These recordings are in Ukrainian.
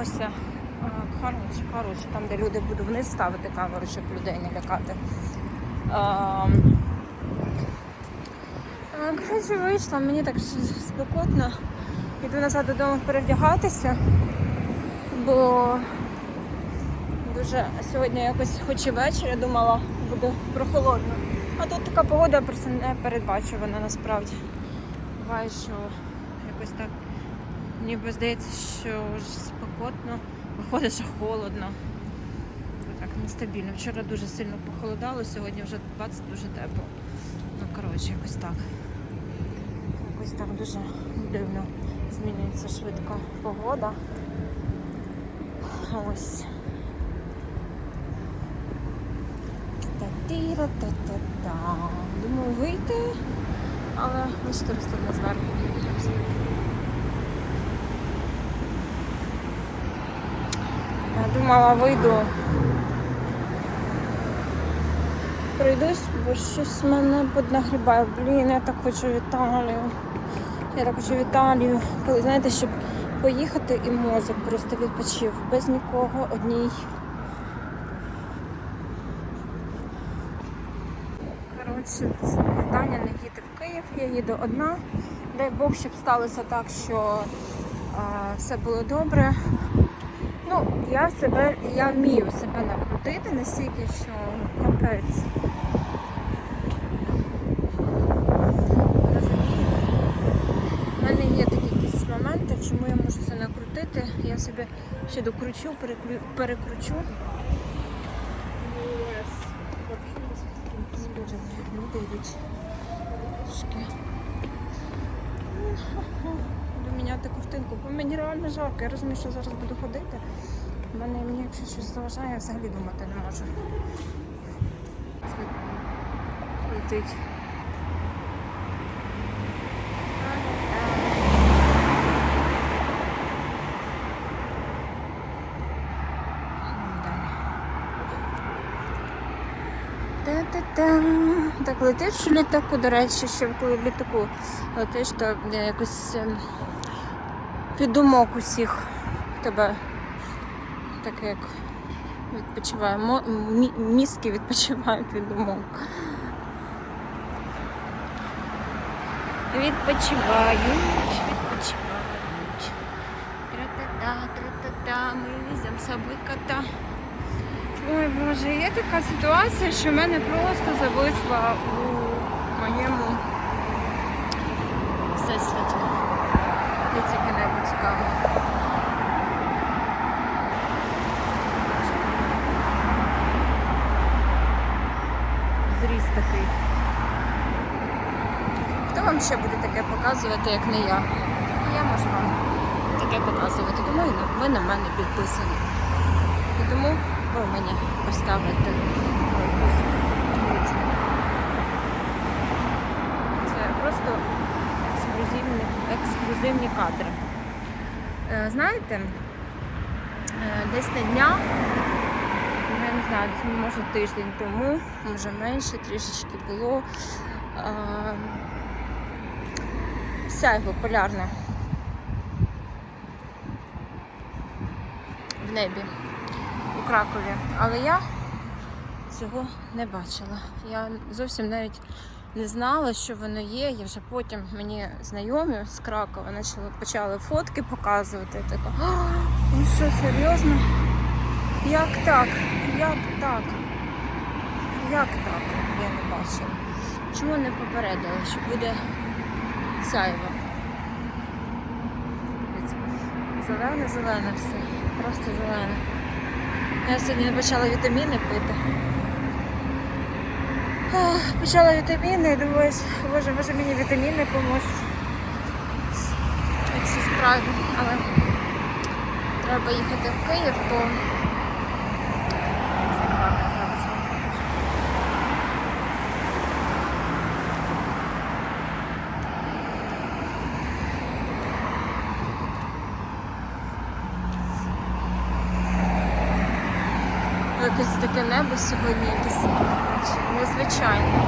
подивимося. А, Коротше, коротше, там, де люди буду вниз ставити камеру, щоб людей не лякати. Коротше, вийшла, мені так спекотно. Йду назад додому перевдягатися, бо дуже сьогодні якось хоч і вечір, я думала, буде прохолодно. А тут така погода просто не передбачувана насправді. Буває, що якось так ніби здається, що спекотно, виходить, що холодно. Так нестабільно. Вчора дуже сильно похолодало, сьогодні вже 20 дуже тепло. Ну, коротше, якось так. Якось так дуже дивно змінюється швидко погода. Ось. Та-тіра-та-та-та. Думаю, вийти, але бачите, рослина зверху. Ось так. Я думала, вийду. Пройдусь, бо щось мене поднагрібає. Блін, я так хочу в Італію. Я так хочу в Італію. Коли знаєте, щоб поїхати і мозок просто відпочив без нікого одній. Коротше, Таня не їде в Київ, я їду одна. Дай Бог, щоб сталося так, що а, все було добре. Ну, я себе, я вмію себе накрутити настільки, що ну, капець. У мене є такі якісь моменти, чому я можу це накрутити. Я себе ще докручу, перекручу. Люди йдуть. Трішки. Міняти ковтинку, бо мені реально жарко. Я розумію, що зараз буду ходити. У мене мені якщо щось заважає, я взагалі думати не можу. Летить. Так летиш в літаку, до речі, ще коли в літаку летиш, то е, якось ем, від думок усіх тебе так як відпочиває. Мізки відпочивають від думок. Відпочивають, відпочивають. Тра-та-та, тра-та-та, ми візьмемо з собою кота. Ой Боже, є така ситуація, що в мене просто зависла у моєму всесвіті. Є тільки небо цікаве. Зріс такий. Хто вам ще буде таке показувати, як не я? Я можу вам таке показувати. Думаю, ви на мене підписані. І тому ви мені поставите Це просто ексклюзивні, ексклюзивні кадри. Е, знаєте, е, десь на днях, я не знаю, може тиждень тому, може менше трішечки було. Сяйво полярне в небі у Кракові. Але я цього не бачила. Я зовсім навіть не знала, що воно є. Я вже потім мені знайомі з Кракова почали, фотки показувати. Така, ну що, серйозно? Як так? Як так? Як так? Я не бачила. Чому не попередили, що буде сяйво? Зелене, зелене все. Просто зелене. Я сьогодні почала вітаміни пити. Ах, Почала вітаміни і думаю, боже, може мені вітаміни поможуть. Як все справді, Але треба їхати в Київ, бо це гарно зараз. вам покажу. Якесь таке небо сьогодні якесь незвичайне.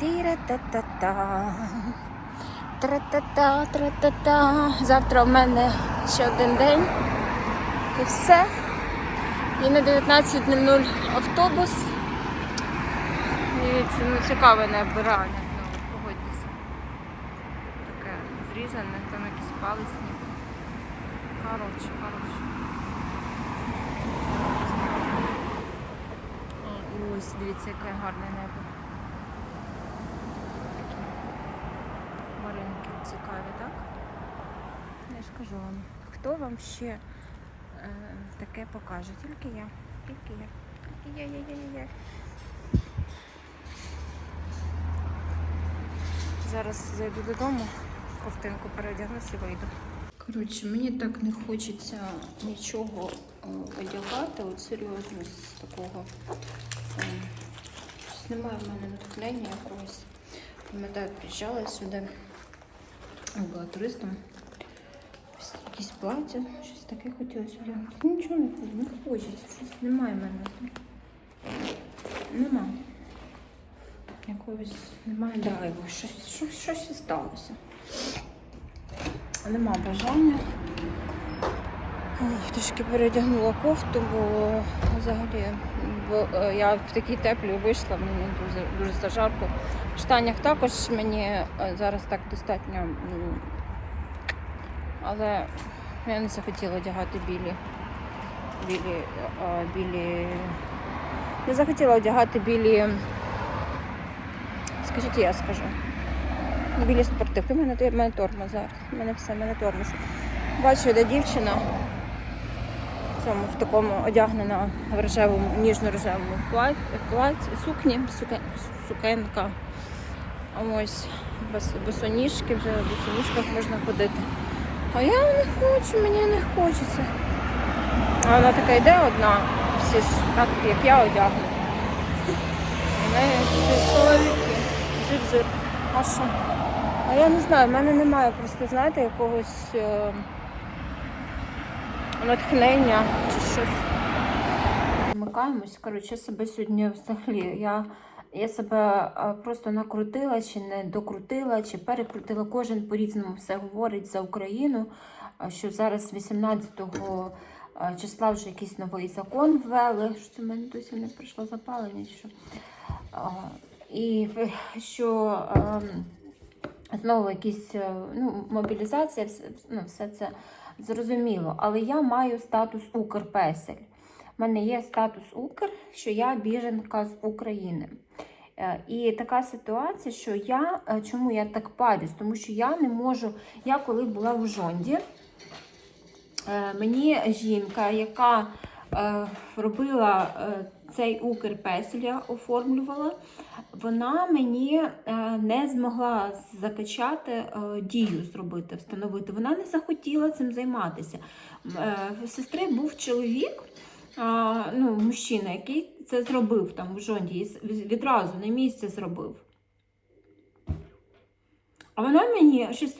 Тіра-та-та-та. Тра-та-та, тра-та-та. Завтра в мене ще один день. І все. І на 19.00 автобус. Це ну, цікаве набирання. Ну, Таке зрізане, там якісь палець ніби. Коротше, коротше. Ось, дивіться, яке гарне небо. Такі хмаринки цікаві, так? Я ж кажу вам, хто вам ще е, таке покаже? Тільки я. Тільки я. Тільки я, я, я, я, я. Зараз зайду додому, ковтинку переодягнуся і вийду. Коротше, мені так не хочеться нічого е, одягати, от серйозно з такого. е, немає в мене натхнення якогось. Пам'ятаю, приїжджала сюди, була туристом. Якісь плаття, щось таке хотілося одягнути. Нічого не хочу, не хочеться, щось немає в мене. Нема. Якогось немає драйву, щось, щось, щось сталося. Нема бажання. Ох, Трішки передягнула кофту, бо взагалі бо, е, я в такій теплій вийшла, мені дуже, дуже зажарко. В штанях також мені е, зараз так достатньо. Але я не захотіла одягати білі. Білі, е, білі. Не захотіла одягати білі. Скажіть, я скажу. Білі спортивки. У мене, в мене тормоз зараз. У мене все, в мене тормоз. Бачу, де дівчина в цьому в такому одягнена в рожевому, ніжно-рожевому платі, платі сукні, суке, сукенка. Ось босоніжки, вже в босоніжках можна ходити. А я не хочу, мені не хочеться. А вона така йде одна, всі ж так, як я одягнена. І в неї всі чоловіки. Зир-зир. А що? А я не знаю, в мене немає просто, знаєте, якогось е, натхнення чи щось. Вмикаємось. Коротше, я себе сьогодні взагалі. Я, я себе е, просто накрутила, чи не докрутила, чи перекрутила. Кожен по-різному все говорить за Україну. Що зараз 18-го е, числа вже якийсь новий закон ввели. Що це в мене досі не прийшло запалення? Що? І що ем, знову якісь е, ну, мобілізація, все, ну, все це зрозуміло. Але я маю статус Укрпесель. У мене є статус Укр, що я біженка з України. Е, І така ситуація, що я е, чому я так парюсь? Тому що я не можу. Я коли була в Жонді, мені жінка, яка робила цей Укрпесель, оформлювала, вона мені е, не змогла закачати е, дію зробити, встановити. Вона не захотіла цим займатися. Е, В сестри був чоловік, ну, мужчина, який це зробив там в жонді, відразу на місці зробив. А вона мені щось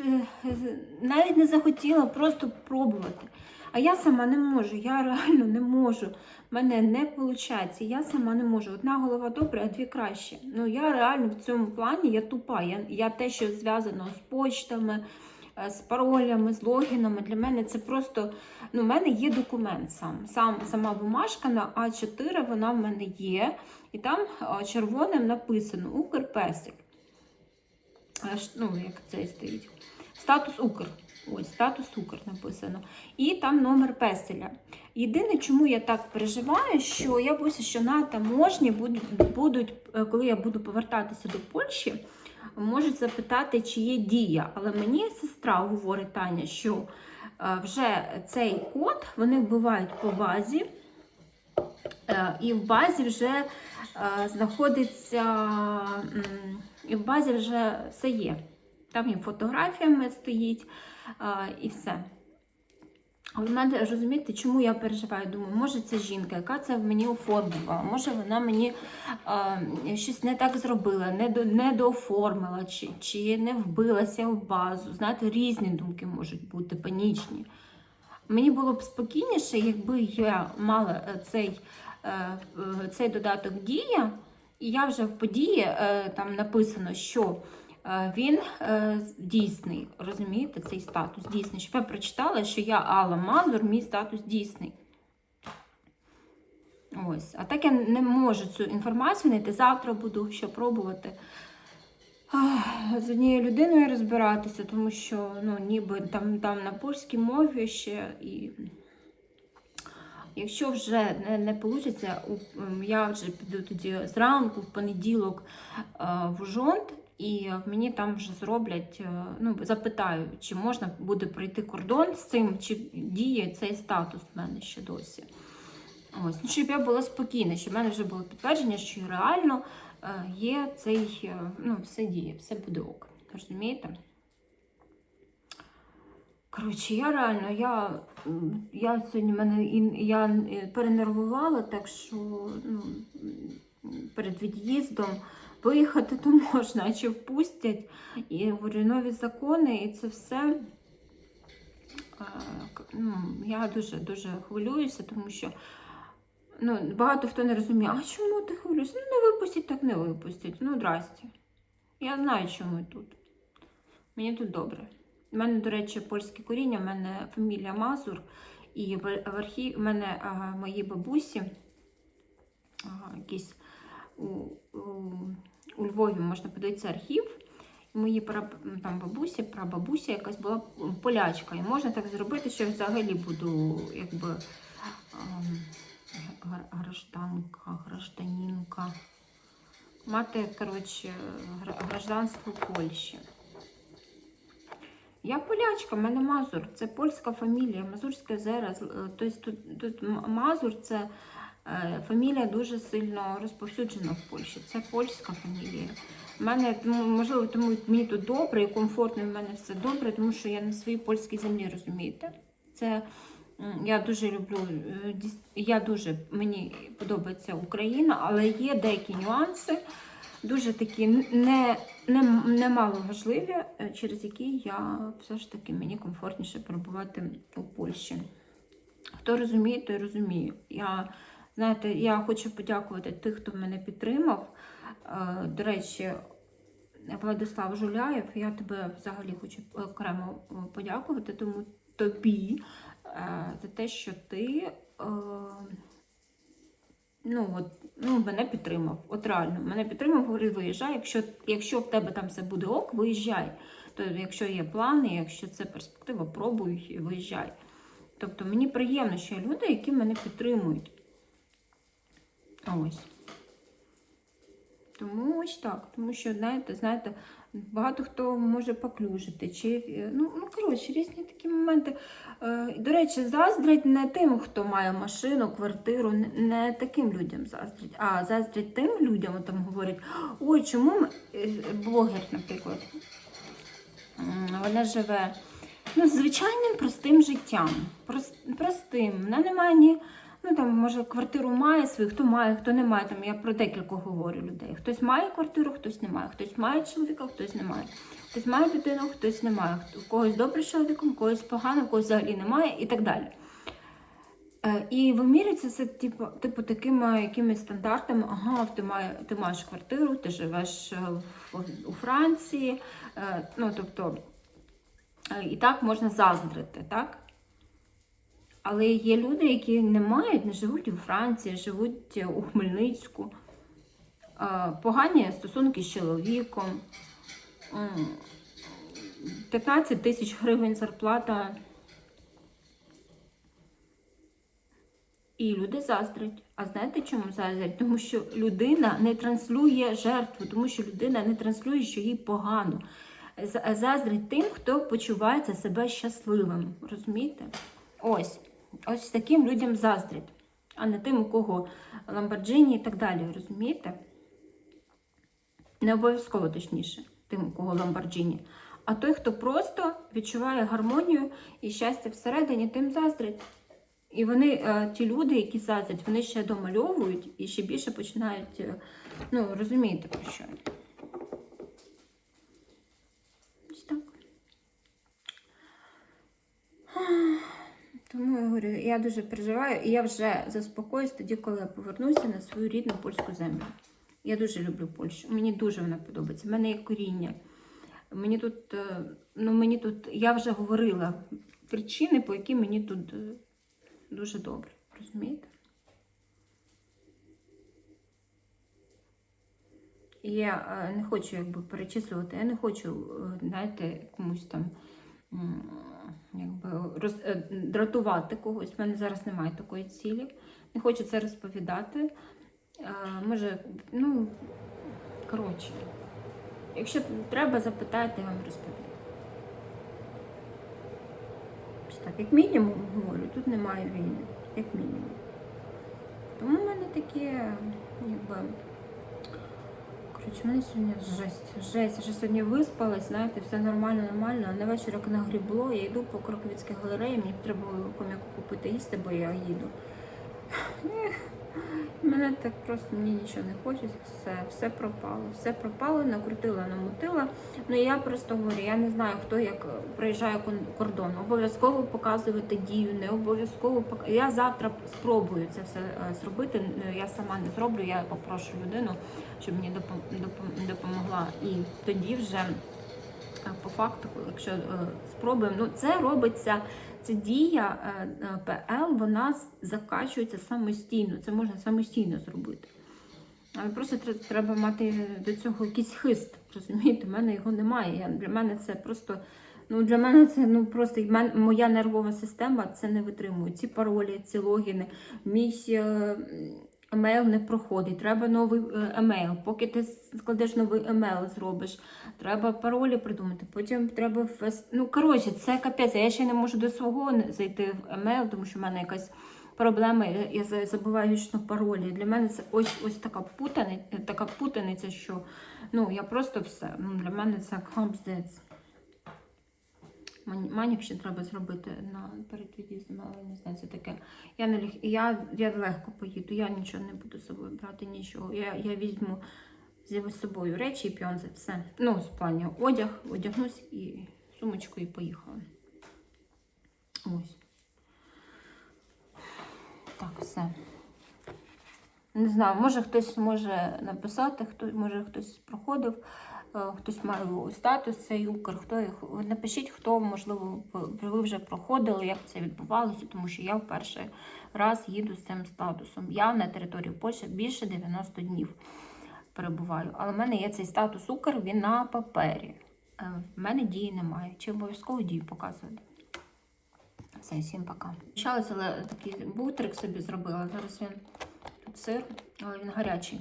навіть не захотіла просто пробувати. А я сама не можу, я реально не можу. Мене не виходить, я сама не можу. Одна голова добре, а дві краще. Ну я реально в цьому плані я тупа. Я, я те, що зв'язано з почтами, е, з паролями, з логінами, для мене це просто. Ну, в мене є документ сам. сам сама бумажка на А4, вона в мене є. І там е, червоним написано Укрпесель. Аж, ну, як це стоїть. Статус Укр. Ось, статус Укр написано. І там номер песеля. Єдине, чому я так переживаю, що я боюся, що на таможні будуть, будуть, е, коли я буду повертатися до Польщі, можуть запитати, чи є дія. Але мені сестра говорить Таня, що е, вже цей код вони вбивають по базі, е, і в базі вже знаходиться, і в базі вже все є. Там і фотографіями стоїть, і все. Але мене розумієте, чому я переживаю? Думаю, може це жінка, яка це в мені оформлювала, може вона мені е, щось не так зробила, не, до, не дооформила, чи, чи не вбилася в базу. Знаєте, різні думки можуть бути, панічні. Мені було б спокійніше, якби я мала е, цей, е, е, цей додаток дія, і я вже в події там написано, що він е, дійсний. Розумієте, цей статус дійсний. Щоб я прочитала, що я Алла Мазур, мій статус дійсний. Ось. А так я не можу цю інформацію знайти. Завтра буду ще пробувати з однією людиною розбиратися, тому що ну, ніби там, там на польській мові ще і. Якщо вже не, не вийде, я вже піду тоді зранку, в понеділок е, в Жонт, і мені там вже зроблять, е, ну, запитаю, чи можна буде пройти кордон з цим, чи діє цей статус в мене ще досі. Ось, ну, щоб я була спокійна, щоб в мене вже було підтвердження, що реально е, є цей, е, ну, все діє, все буде ок. Розумієте? Коротше, я реально, я, я сьогодні мене я перенервувала, так що ну, перед від'їздом виїхати то можна, а чи впустять. І говорю, нові закони, і це все. е, Ну, я дуже дуже хвилююся, тому що ну, багато хто не розуміє, а чому ти хвилюєшся? Ну, не випустять, так не випустять. Ну, здрасте. Я знаю, чому тут. Мені тут добре. У мене, до речі, польське коріння, в мене фамілія Мазур, і в архів... в мене ага, мої бабусі, ага, якісь у, у, у Львові можна подивитися архів. Мої пра... там бабусі, прабабуся якась була полячка. І можна так зробити, що я взагалі буду якби ем, гражданка, гражданінка. Мати, коротше, гра- гражданство Польщі. Я полячка, в мене Мазур, це польська фамілія, Мазурське зера. Тобто тут, тут Мазур це е, фамілія дуже сильно розповсюджена в Польщі. Це польська фамілія. В мене, ну, можливо, тому мені тут добре і комфортно, і в мене все добре, тому що я на своїй польській землі, розумієте? Це я дуже люблю, е, я дуже мені подобається Україна, але є деякі нюанси дуже такі не, не, не мало важливі, е, через які я все ж таки мені комфортніше перебувати у Польщі. Хто розуміє, той розуміє. Я, знаєте, я хочу подякувати тих, хто мене підтримав. Е, До речі, Владислав Жуляєв, я тебе взагалі хочу окремо е, подякувати, тому тобі е, за те, що ти. ну, от, ну, мене підтримав. От реально, мене підтримав, говорив, виїжджай. Якщо, якщо в тебе там все буде ок, виїжджай. Тобто, якщо є плани, якщо це перспектива, пробуй виїжджай. Тобто мені приємно, що є люди, які мене підтримують. Ось. Тому ось так. Тому що, знаєте, знаєте, багато хто може поклюжити. Чи, е, ну, ну, коротше, різні такі моменти. Е, До речі, заздрять не тим, хто має машину, квартиру, не- таким людям заздрять, а заздрять тим людям, там говорять, ой, чому м- е, блогер, наприклад, вона живе ну, звичайним простим життям. Прос- Простим. Вона не має ні. Ну там, може, квартиру має свою, хто має, хто не має. Там я про декількох говорю людей. Хтось має квартиру, хтось не має. Хтось має чоловіка, хтось не має. Хтось має дитину, хтось не має. У когось добре з чоловіком, когось погано, у когось взагалі немає і так далі. Е, І вимірюється це типу, типу такими якимись стандартами. Ага, ти, має, ти маєш квартиру, ти живеш е, в, у Франції. Е, Ну, тобто, і так можна заздрити, так? Але є люди, які не мають, не живуть у Франції, живуть у Хмельницьку, Е, погані стосунки з чоловіком, 15 тисяч гривень зарплата. І люди заздрять. А знаєте, чому заздрять? Тому що людина не транслює жертву, тому що людина не транслює, що їй погано. Заздрить тим, хто почувається себе щасливим. Розумієте? Ось. Ось таким людям заздрять, а не тим, у кого Ламборджині і так далі. Розумієте? Не обов'язково точніше, тим, у кого Ламборджині. А той, хто просто відчуває гармонію і щастя всередині, тим заздрить. І вони, е, ті люди, які заздрять, вони ще домальовують і ще більше починають, е, ну, розумієте про що. Ось так. Тому я говорю, я дуже переживаю, і я вже заспокоюсь тоді, коли я повернуся на свою рідну польську землю. Я дуже люблю Польщу. Мені дуже вона подобається. У мене є коріння. Мені тут, е, ну мені тут, я вже говорила причини, по які мені тут е, дуже добре. Розумієте? Я е, не хочу якби перечислювати, я не хочу, знаєте, комусь там якби роз, е, дратувати когось. У мене зараз немає такої цілі. Не хочу це розповідати. Е, Може, ну, коротше, якщо треба, запитайте, я вам розповім. Так, як мінімум, говорю, тут немає війни, як мінімум. Тому в мене таке, якби. В мене сьогодні жесть. Жесть. Я сьогодні виспалась, знаєте, все нормально, нормально. А на вечір, як нагрібло, я йду по Кроковицькій галереї, мені треба було ком'яку купити їсти, бо я їду. Мене так просто мені нічого не хочеться, все, все пропало. Все пропало, накрутила, намутила. Ну я просто говорю, я не знаю, хто як проїжджає кордон. Обов'язково показувати дію, не обов'язково пок... Я завтра спробую це все е, зробити. Е, Я сама не зроблю, я попрошу людину, щоб мені допом- допом- допомогла. І тоді вже е, по факту, якщо е, спробуємо, ну це робиться. Ця дія е, е, ПЛ, вона закачується самостійно. Це можна самостійно зробити. Але просто треба мати до цього якийсь хист. Розумієте, У мене його немає. Я, для мене це просто. Ну, для мене це ну просто моя нервова система це не витримує. Ці паролі, ці логіни. Мій емейл не проходить. Треба новий е, емейл. Поки ти складеш новий емейл, зробиш. Треба паролі придумати. Потім треба. Ну коротше, це капець. Я ще не можу до свого зайти в емейл, тому що в мене якась проблема. Я забуваю вічно паролі. Для мене це ось ось така путаниця, така путаниця, що ну я просто все. Ну для мене це капздець. Ман- Манік ще треба зробити на перед від'їздом, але не знаю, це таке. Я не я, я легко поїду, я нічого не буду з собою брати, нічого. Я, я візьму з собою речі і пьонзи, все. Ну, в плані одяг, одягнусь і сумочку і поїхала. Ось. Так, все. Не знаю, може хтось може написати, хто, може хтось проходив, хтось має статус цей Укр, хто їх. Напишіть, хто, можливо, ви вже проходили, як це відбувалося, тому що я в перший раз їду з цим статусом. Я на території Польщі більше 90 днів перебуваю. Але в мене є цей статус Укр, він на папері. Е, В мене дії немає. Чи обов'язково дію показувати? Все, всім пока. Почалось, але такий бутерик собі зробила. Зараз він тут сир, але він гарячий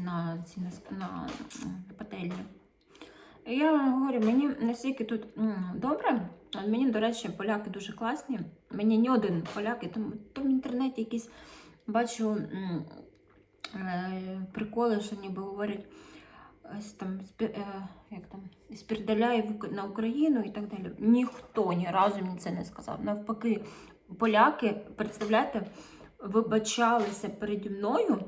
на, ці, на, на пательні. І я говорю, мені настільки тут добре. Мені, до речі, поляки дуже класні. Мені ні один поляк, і там, там в інтернеті якісь бачу е, приколи, що ніби говорять. Ось там, е, як там, спірдаляє на Україну і так далі. Ніхто ні разу мені це не сказав. Навпаки, поляки, представляєте, вибачалися переді мною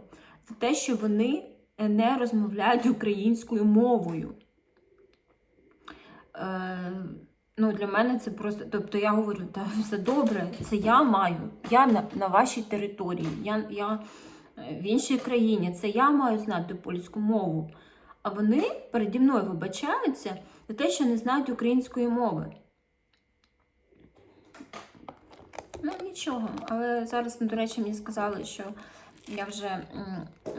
за те, що вони не розмовляють українською мовою. Е, ну, для мене це просто. Тобто я говорю, та все добре, це я маю. Я на, на вашій території, я, я е, в іншій країні, це я маю знати польську мову. А вони переді мною вибачаються за те, що не знають української мови. Ну, нічого. Але зараз, до речі, мені сказали, що я вже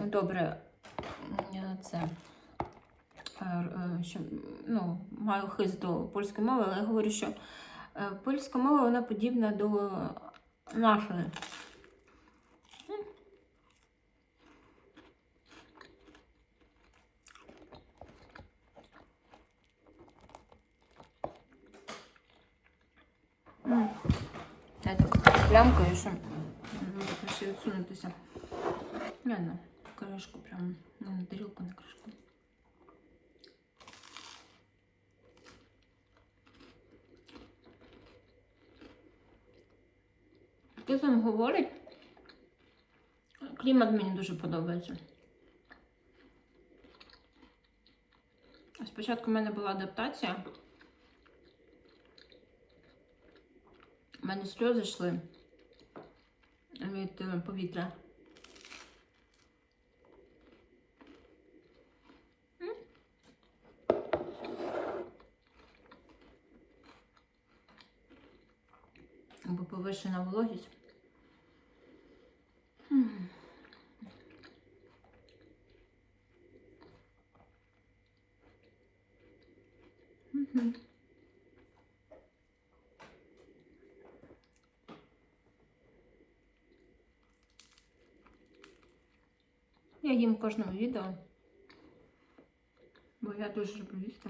добре це. е, е, Що, ну, маю хист до польської мови, але я говорю, що е, польська мова вона подібна до нашої. Я так плямкаю, що краще відсунутися. Не, на кришку прям, ну, на тарілку на кришку. Хто там говорить? Клімат мені дуже подобається. Спочатку в мене була адаптація. У мене сльози йшли від е, повітря. Повишена вологість. Я їм кожному відео, бо я дуже люблю їсти.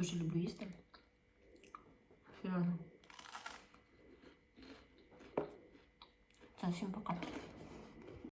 Дуже люблю їсти. Серйозно. Все, всім пока.